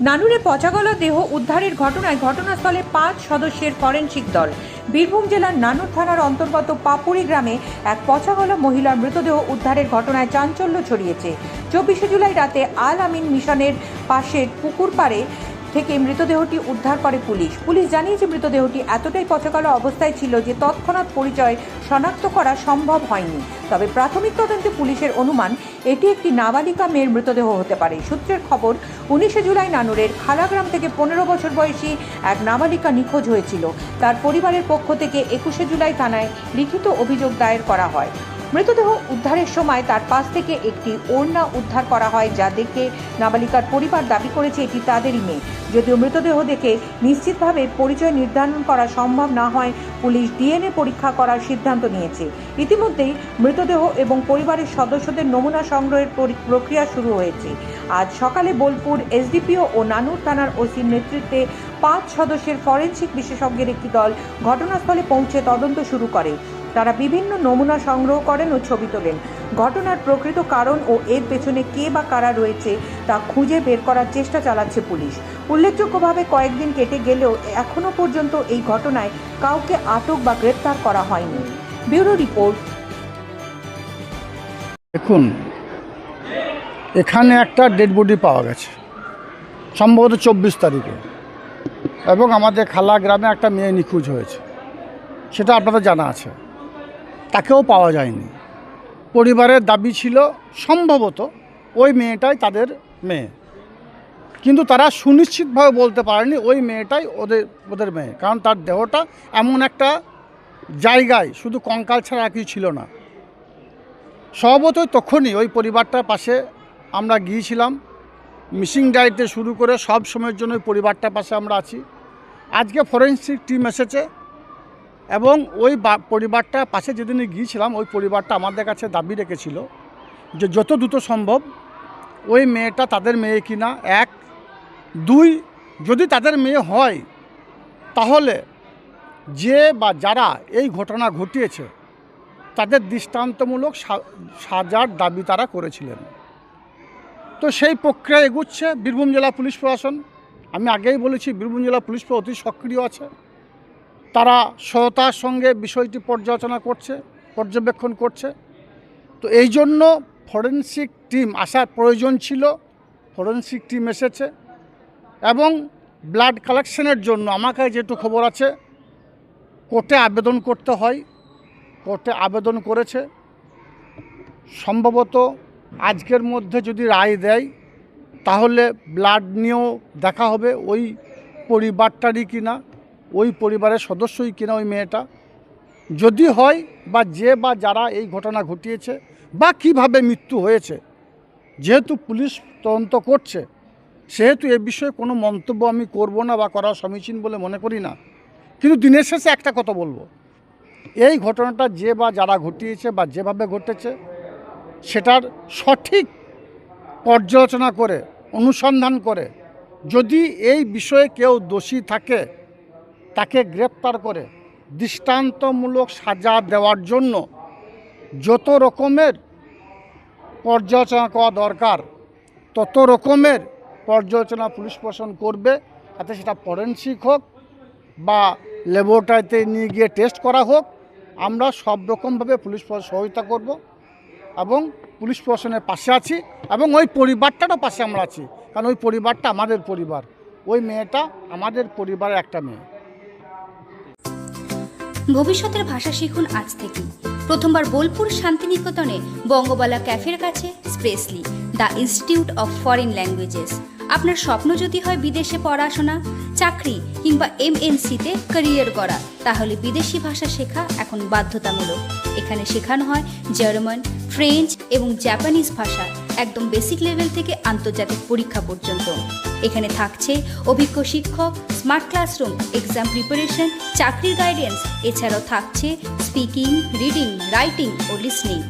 নানুরে পচাগলা দেহ উদ্ধারের ঘটনায় ঘটনাস্থলে পাঁচ সদস্যের ফরেনসিক দল। বীরভূম জেলার নানুর থানার অন্তর্গত পাপুরি গ্রামে এক পচাগলা মহিলার মৃতদেহ উদ্ধারের ঘটনায় চাঞ্চল্য ছড়িয়েছে। চব্বিশে জুলাই রাতে আল আমিন মিশনের পাশের পুকুর পাড়ে থেকে মৃতদেহটি উদ্ধার করে পুলিশ। পুলিশ জানিয়েছে মৃতদেহটি এতটাই পচকালো অবস্থায় ছিল যে তৎক্ষণাৎ পরিচয় শনাক্ত করা সম্ভব হয়নি। তবে প্রাথমিক তদন্তে পুলিশের অনুমান, এটি একটি নাবালিকা মেয়ের মৃতদেহ হতে পারে। সূত্রের খবর, উনিশে জুলাই নানুরের খালাগ্রাম থেকে পনেরো বছর বয়সী এক নাবালিকা নিখোঁজ হয়েছিল। তার পরিবারের পক্ষ থেকে একুশে জুলাই থানায় লিখিত অভিযোগ দায়ের করা হয়। মৃতদেহ উদ্ধারের সময় তার পাশ থেকে একটি ওড়না উদ্ধার করা হয় যা দেখে নাবালিকার পরিবার দাবি করেছে এটি তাদেরই মেয়ে। যদিও মৃতদেহ দেখে নিশ্চিতভাবে পরিচয় নির্ধারণ করা সম্ভব না হয়, পুলিশ ডিএনএ পরীক্ষা করার সিদ্ধান্ত নিয়েছে। ইতিমধ্যেই মৃতদেহ এবং পরিবারের সদস্যদের নমুনা সংগ্রহের প্রক্রিয়া শুরু হয়েছে। আজ সকালে বোলপুর এসডিপিও ও নানুর থানার ওসির নেতৃত্বে পাঁচ সদস্যের ফরেনসিক বিশেষজ্ঞের একটি দল ঘটনাস্থলে পৌঁছে তদন্ত শুরু করে। তারা বিভিন্ন নমুনা সংগ্রহ করেন ও ছবি তোলেন। ঘটনার প্রকৃত কারণ ও এর পেছনে কে বা কারা রয়েছে তা খুঁজে বের করার চেষ্টা চালাচ্ছে পুলিশ। উল্লেখযোগ্যভাবে কয়েকদিন কেটে গেলেও এখনও পর্যন্ত এই ঘটনায় কাউকে আটক বা গ্রেপ্তার করা হয়নি। Bureau report. দেখুন, এখানে একটা ডেড বডি পাওয়া গেছে, সম্ভবত চব্বিশ তারিখে। এবং আমাদের খালা গ্রামে একটা মেয়ে নিখোঁজ হয়েছে, সেটা আপনাদের জানা আছে। তাকেও পাওয়া যায়নি। পরিবারের দাবি ছিল সম্ভবত ওই মেয়েটাই তাদের মেয়ে। কিন্তু তারা সুনিশ্চিতভাবে বলতে পারেনি ওই মেয়েটাই ওদের ওদের মেয়ে। কারণ তার দেহটা এমন একটা জায়গায় শুধু কঙ্কাল ছাড়া আর কিছু ছিল না। স্বভাবতই তখনই ওই পরিবারটার পাশে আমরা গিয়েছিলাম। মিসিং ডায়েটে শুরু করে সব সময়ের জন্য ওই পরিবারটার পাশে আমরা আছি। আজকে ফরেন্সিক টিম এসেছে। এবং ওই পরিবারটার পাশে যেদিনে গিয়েছিলাম, ওই পরিবারটা আমাদের কাছে দাবি রেখেছিল যে যত দ্রুত সম্ভব ওই মেয়েটা তাদের মেয়ে কিনা, এক। দুই, যদি তাদের মেয়ে হয়, তাহলে যে বা যারা এই ঘটনা ঘটিয়েছে, তাদের দৃষ্টান্তমূলক সাজার দাবি তারা করেছিলেন। তো সেই প্রক্রিয়া এগুচ্ছে। বীরভূম জেলা পুলিশ প্রশাসন, আমি আগেই বলেছি, বীরভূম জেলা পুলিশ অতি সক্রিয় আছে। তারা সততার সঙ্গে বিষয়টি পর্যালোচনা করছে, পর্যবেক্ষণ করছে। তো এই জন্য ফরেন্সিক টিম আসার প্রয়োজন ছিল, ফরেন্সিক টিম এসেছে এবং ব্লাড কালেকশনের জন্য আমার কাছে খবর আছে, কোর্টে আবেদন করতে হয়, কোর্টে আবেদন করেছে। সম্ভবত আজকের মধ্যে যদি রায় দেয়, তাহলে ব্লাড নিয়েও দেখা হবে ওই পরিবারটারই কিনা। ওই পরিবারের সদস্যই কিনা ওই মেয়েটা? যদি হয় বা যে বা যারা এই ঘটনা ঘটিয়েছে বা কীভাবে মৃত্যু হয়েছে, যেহেতু পুলিশ তদন্ত করছে, সেহেতু এ বিষয়ে কোনো মন্তব্য আমি করব না বা করা সমীচীন বলে মনে করি না। কিন্তু দিনের শেষে একটা কথা বলব। এই ঘটনাটা যে বা যারা ঘটিয়েছে বা যেভাবে ঘটেছে, সেটার সঠিক পর্যালোচনা করে, অনুসন্ধান করে, যদি এই বিষয়ে কেউ দোষী থাকে তাকে গ্রেপ্তার করে দৃষ্টান্তমূলক সাজা দেওয়ার জন্য যত রকমের পর্যালোচনা করা দরকার, তত রকমের পর্যালোচনা পুলিশ প্রশাসন করবে, যাতে সেটা ফরেন্সিক হোক বা ল্যাবরেটরিতে নিয়ে গিয়ে টেস্ট করা হোক। আমরা সব রকমভাবে পুলিশ প্রশাসন সহযোগিতা করব এবং পুলিশ প্রশাসনের পাশে আছি এবং ওই পরিবারটারও পাশে আমরা আছি। কারণ ওই পরিবারটা আমাদের পরিবার। ওই মেয়েটা আমাদের পরিবারের একটা মেয়ে। ভবিষ্যতের ভাষা শিখুন আজ থেকেই। প্রথমবার বোলপুর শান্তিনিকেতনে বঙ্গবালা ক্যাফের কাছে স্প্রেসলি the institute of foreign languages. আপনার স্বপ্ন যদি হয় বিদেশে পড়াশোনা, চাকরি কিংবা এমএনসিতে ক্যারিয়ার করা তাহলে বিদেশি ভাষা শেখা এখন বাধ্যতামূলক। এখানে শেখানো হয় জার্মান, ফ্রেঞ্চ এবং জাপানিজ ভাষা, একদম বেসিক লেভেল থেকে আন্তর্জাতিক পরীক্ষা পর্যন্ত। এখানে থাকছে অভিজ্ঞ শিক্ষক স্মার্ট ক্লাসরুম এক্সাম প্রিপারেশন চাকরির গাইডেন্স এছাড়াও থাকছে স্পিকিং রিডিং রাইটিং ও listening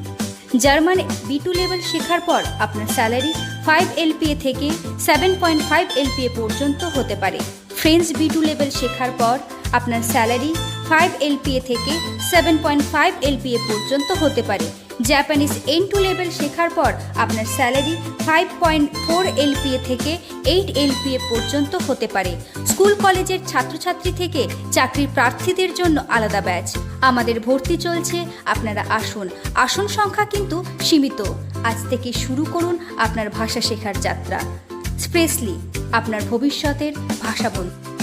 German B two level শেখার পর আপনার স্যালারি ফাইভ এলপিএ থেকে সেভেন পয়েন্ট ফাইভ এলপিএ পর্যন্ত হতে পারে। ফ্রেঞ্চ বি টু লেভেল শেখার পর আপনার স্যালারি ফাইভ এলপিএ থেকে সেভেন পয়েন্ট ফাইভ এলপিএ পর্যন্ত হতে পারে। জাপানিজ এন টু লেভেল শেখার পর আপনার salary five point four LPA থেকে এইট এলপিএ পর্যন্ত হতে পারে। স্কুল কলেজের ছাত্রছাত্রী থেকে চাকরির প্রার্থীদের জন্য আলাদা ব্যাচ আমাদের ভর্তি চলছে, আপনারা আসুন। আসন সংখ্যা কিন্তু সীমিত। আজ থেকে শুরু করুন আপনার ভাষা শেখার যাত্রা। স্প্রেসলি আপনার ভবিষ্যতের ভাষা বন্ধু